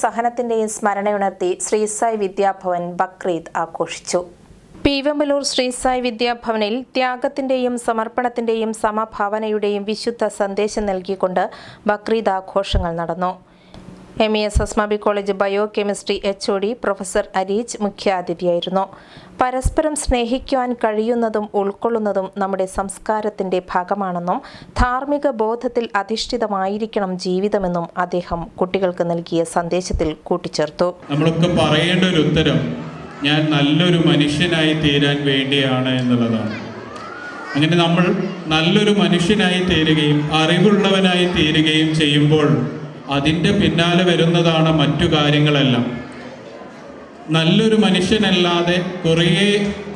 സഹനത്തിന്റെയും സ്മരണയുണർത്തി ശ്രീസായി വിദ്യാഭവൻ ബക്രീദ് ആഘോഷിച്ചു. പീവമ്പലൂർ ശ്രീസായി വിദ്യാഭവനിൽ ത്യാഗത്തിന്റെയും സമർപ്പണത്തിന്റെയും സമഭാവനയുടെയും വിശുദ്ധ സന്ദേശം നൽകിക്കൊണ്ട് ബക്രീദ് ആഘോഷങ്ങൾ നടന്നു. M E S Asmabi college biochemistry H O D professor Areej മുഖ്യാതിഥിയായിരുന്നു പരസ്പരം സ്നേഹിക്കുവാൻ കഴിയുന്നതും ഉൾക്കൊള്ളുന്നതും നമ്മുടെ സംസ്കാരത്തിന്റെ ഭാഗമാണെന്നും ധാർമ്മിക ബോധത്തിൽ അധിഷ്ഠിതമായിരിക്കണം ജീവിതമെന്നും അദ്ദേഹം കുട്ടികൾക്ക് നൽകിയ സന്ദേശത്തിൽ കൂട്ടിച്ചേർത്തു. നമ്മളൊക്കെ പറയേണ്ട ഒരു ഉത്തരം ഞാൻ നല്ലൊരു മനുഷ്യനായി തീരാൻ വേണ്ടിയാണ് എന്നുള്ളതാണ്. അങ്ങനെ നമ്മൾ നല്ലൊരു മനുഷ്യനായി തീരുകയും അറിവുള്ളവനായി തീരുകയും ചെയ്യുമ്പോൾ അതിന്റെ പിന്നാലെ വരുന്നതാണ് മറ്റു കാര്യങ്ങളെല്ലാം. നല്ലൊരു മനുഷ്യനല്ലാതെ കുറേ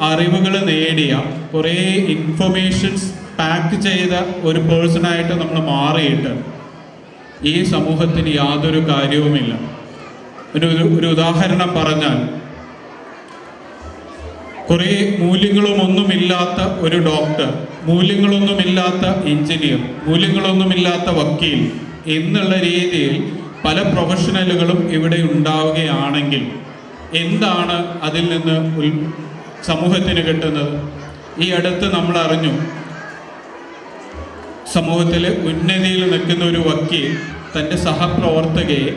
അറിവുകൾ നേടിയ കുറേ ഇൻഫർമേഷൻസ് പാക്ക് ചെയ്ത ഒരു പേഴ്സണായിട്ട് നമ്മൾ മാറിയിട്ട് ഈ സമൂഹത്തിന് യാതൊരു കാര്യവുമില്ല. ഒരു ഒരു ഉദാഹരണം പറഞ്ഞാൽ കുറേ മൂല്യങ്ങളും ഒന്നുമില്ലാത്ത ഒരു ഡോക്ടർ മൂല്യങ്ങളൊന്നുമില്ലാത്ത എഞ്ചിനീയർ മൂല്യങ്ങളൊന്നുമില്ലാത്ത വക്കീൽ എന്നുള്ള രീതിയിൽ പല പ്രൊഫഷണലുകളും ഇവിടെ ഉണ്ടാവുകയാണെങ്കിൽ എന്താണ് അതിൽ നിന്ന് ഉൽ സമൂഹത്തിന് കിട്ടുന്നത്? ഈ അടുത്ത് നമ്മൾ അറിഞ്ഞു. സമൂഹത്തിൽ ഉന്നതിയിൽ നിൽക്കുന്ന ഒരു വക്കീൽ തന്റെ സഹപ്രവർത്തകയെ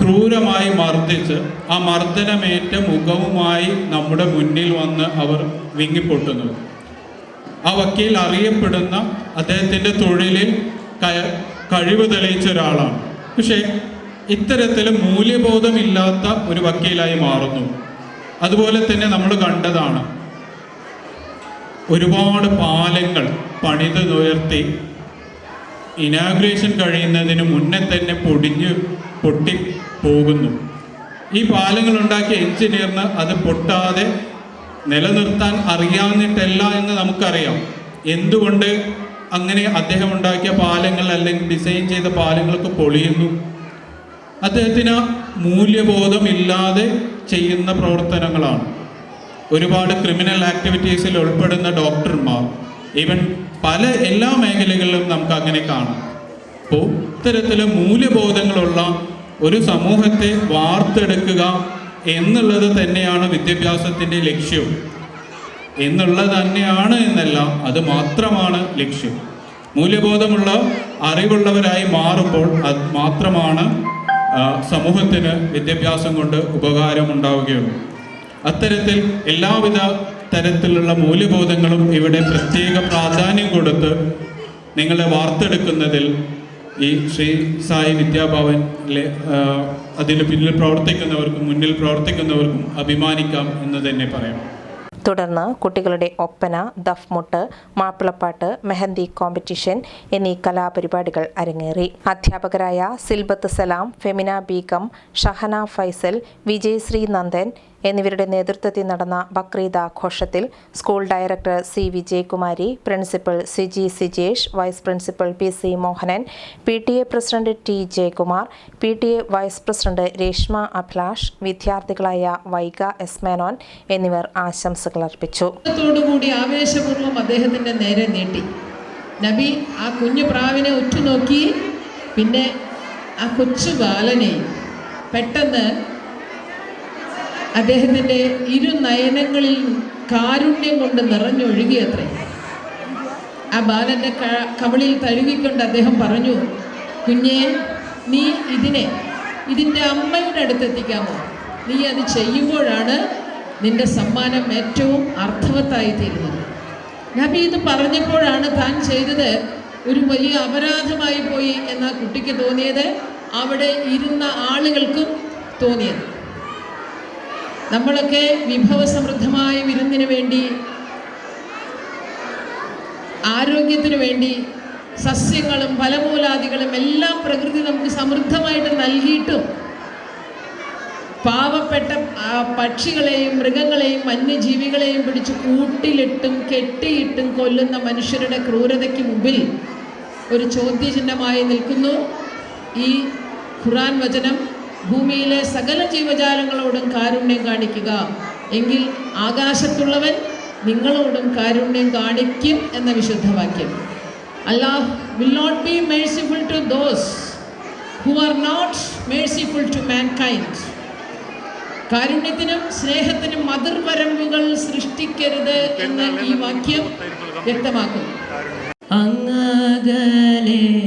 ക്രൂരമായി മർദ്ദിച്ച് ആ മർദ്ദനമേറ്റ മുഖവുമായി നമ്മുടെ മുന്നിൽ വന്ന് അവർ വിങ്ങിപ്പൊട്ടുന്നത് ആ വക്കീൽ അറിയപ്പെടുന്ന അദ്ദേഹത്തിന്റെ തൊഴിലിൽ കഴിവ് തെളിയിച്ച ഒരാളാണ്. പക്ഷേ ഇത്തരത്തിൽ മൂല്യബോധമില്ലാത്ത ഒരു വക്കീലായി മാറുന്നു. അതുപോലെ തന്നെ നമ്മൾ കണ്ടതാണ്. ഒരുപാട് പാലങ്ങൾ പണിത് ഉയർത്തി ഇനാഗ്രേഷൻ കഴിയുന്നതിന് മുന്നേ തന്നെ പൊടിഞ്ഞ് പൊട്ടി പോകുന്നു. ഈ പാലങ്ങൾ ഉണ്ടാക്കിയ എഞ്ചിനീയറിന് അത് പൊട്ടാതെ നിലനിർത്താൻ അറിയാവുന്നിട്ടല്ല എന്ന് നമുക്കറിയാം. എന്തുകൊണ്ട് അങ്ങനെ അദ്ദേഹം ഉണ്ടാക്കിയ പാലങ്ങൾ അല്ലെങ്കിൽ ഡിസൈൻ ചെയ്ത പാലങ്ങൾക്ക് പൊളിയുന്നു. അദ്ദേഹത്തിന് മൂല്യബോധമില്ലാതെ ചെയ്യുന്ന പ്രവർത്തനങ്ങളാണ്. ഒരുപാട് ക്രിമിനൽ ആക്ടിവിറ്റീസിൽ ഉൾപ്പെടുന്ന ഡോക്ടർമാർ ഈവൻ പല എല്ലാ മേഖലകളിലും നമുക്ക് അങ്ങനെ കാണാം. അപ്പോൾ ഇത്തരത്തിലെ മൂല്യബോധങ്ങളുള്ള ഒരു സമൂഹത്തെ വാർത്തെടുക്കുക എന്നുള്ളത് തന്നെയാണ് വിദ്യാഭ്യാസത്തിന്റെ ലക്ഷ്യവും എന്നുള്ളത് തന്നെയാണ് എന്നല്ല. അത് മാത്രമാണ് ലക്ഷ്യം. മൂല്യബോധമുള്ള അറിവുള്ളവരായി മാറുമ്പോൾ അത് മാത്രമാണ് സമൂഹത്തിന് വിദ്യാഭ്യാസം കൊണ്ട് ഉപകാരമുണ്ടാവുകയുള്ളൂ അത്തരത്തിൽ എല്ലാവിധ തരത്തിലുള്ള മൂല്യബോധങ്ങളും ഇവിടെ പ്രത്യേക പ്രാധാന്യം കൊടുത്ത് നിങ്ങളെ വാർത്തെടുക്കുന്നതിൽ ഈ ശ്രീ സായി വിദ്യാഭവനിലെ അതിന് പിന്നിൽ പ്രവർത്തിക്കുന്നവർക്കും മുന്നിൽ പ്രവർത്തിക്കുന്നവർക്കും അഭിമാനിക്കാം എന്ന് തന്നെ പറയാം. തുടർന്ന് കുട്ടികളുടെ ഒപ്പന ദഫ്മുട്ട് മാപ്പിളപ്പാട്ട് മെഹന്തി കോമ്പറ്റീഷൻ എന്നീ കലാപരിപാടികൾ അരങ്ങേറി. അധ്യാപകരായ സിൽബത്ത് സലാം ഫെമിന ബീഗം ഷഹന ഫൈസൽ വിജയശ്രീ നന്ദൻ എന്നിവരുടെ നേതൃത്വത്തിൽ നടന്ന ബക്രീദ് ആഘോഷത്തിൽ school director C Vijayakumari principal Siji Sijesh vice principal P C Mohanan P T A president T Jayakumar P T A vice president Reshma Abhilash വിദ്യാർത്ഥികളായ Vaiga S Menon എന്നിവർ ആശംസകൾ അർപ്പിച്ചു. ആവേശപൂർവം അദ്ദേഹത്തിന്റെ നേരെ നീട്ടി. നബി ആ കുഞ്ഞു പ്രാവിനെ ഉറ്റുനോക്കി പിന്നെ ആ കൊച്ചു ബാലനെ പെട്ടെന്ന് അദ്ദേഹത്തിന്റെ ഇരു നയനങ്ങളിൽ കാരുണ്യം കൊണ്ട് നിറഞ്ഞൊഴുകിയത്രേ. ആ ബാലന്റെ കവിളിൽ തഴുകിക്കൊണ്ട് അദ്ദേഹം പറഞ്ഞു കുഞ്ഞെ നീ ഇതിനെ ഇതിന്റെ അമ്മയുടെ അടുത്തെത്തിക്കാമോ? നീ അത് ചെയ്യുമ്പോഴാണ് നിന്റെ സമ്മാനം ഏറ്റവും അർത്ഥവത്തായി തീരുന്നത്. നബി ഇത് പറഞ്ഞപ്പോഴാണ് താൻ ചെയ്തത് ഒരു വലിയ അപരാധമായി പോയി എന്ന കുട്ടിക്ക് തോന്നിയത്. അവിടെ ഇരുന്ന ആളുകൾക്കും തോന്നിയത്. നമ്മളൊക്കെ വിഭവസമൃദ്ധമായ വിരുന്നിന് വേണ്ടി ആരോഗ്യത്തിന് വേണ്ടി സസ്യങ്ങളും ഫലമൂലാദികളും എല്ലാം പ്രകൃതി നമുക്ക് സമൃദ്ധമായിട്ട് നൽകിയിട്ടും പാവപ്പെട്ട പക്ഷികളെയും മൃഗങ്ങളെയും വന്യജീവികളെയും പിടിച്ച് കൂട്ടിലിട്ടും കെട്ടിയിട്ടും കൊല്ലുന്ന മനുഷ്യരുടെ ക്രൂരതയ്ക്ക് മുമ്പിൽ ഒരു ചോദ്യചിഹ്നമായി നിൽക്കുന്നു. ഈ ഖുറാൻ വചനം ഭൂമിയിലെ സകല ജീവജാലങ്ങളോടും കാരുണ്യം കാണിക്കുക. എങ്കിൽ ആകാശത്തുള്ളവൻ നിങ്ങളോടും കാരുണ്യം കാണിക്കും എന്ന വിശുദ്ധവാക്യം. Allah will not be merciful to those who are not merciful to mankind. കാരുണ്യത്തിനും സ്നേഹത്തിനും അതിർവരമ്പുകൾ സൃഷ്ടിക്കരുത് എന്ന് ഈ വാക്യം വ്യക്തമാക്കുന്നു. അങ്ങകലെ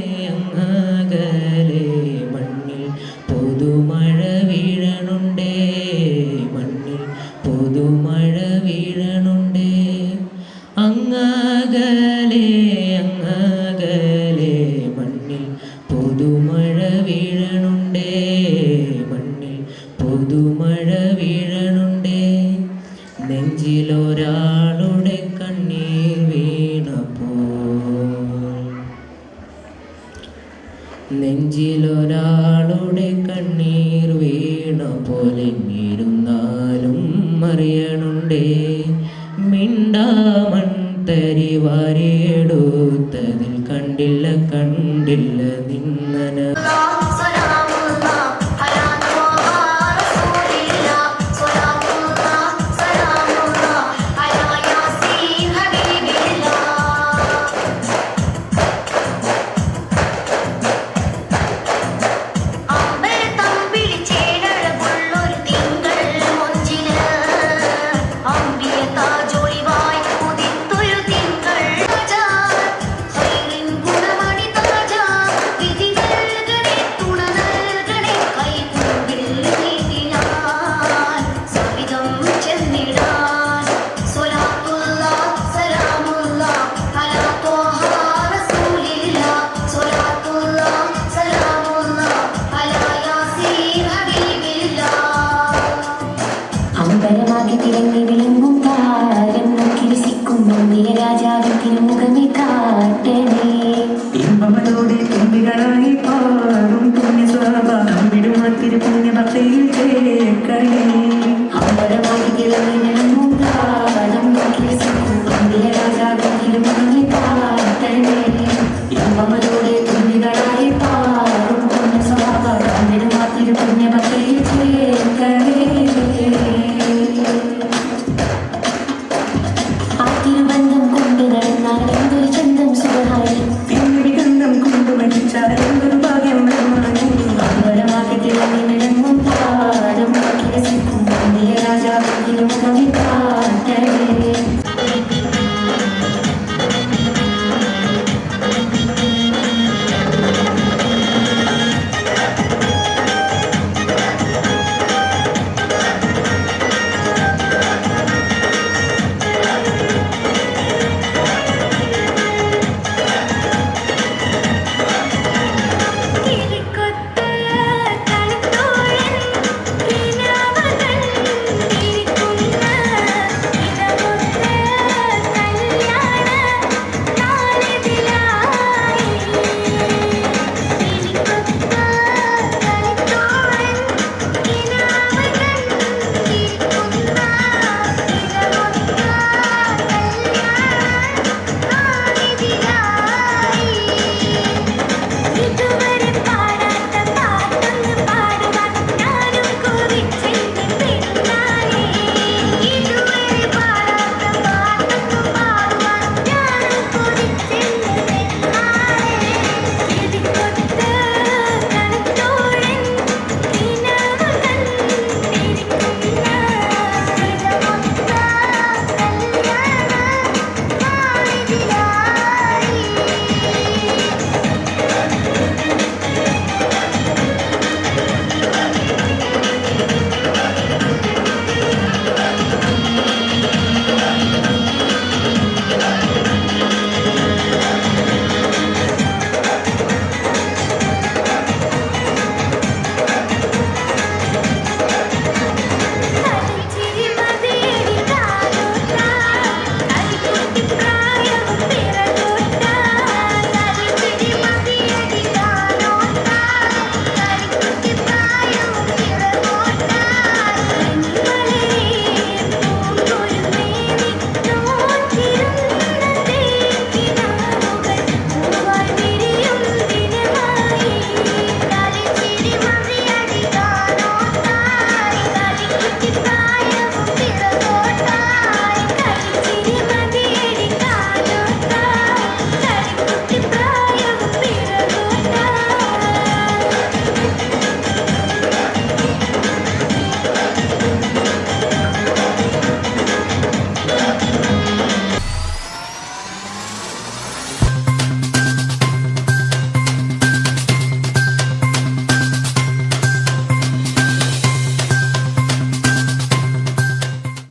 പോലെ ഇരുന്നാലും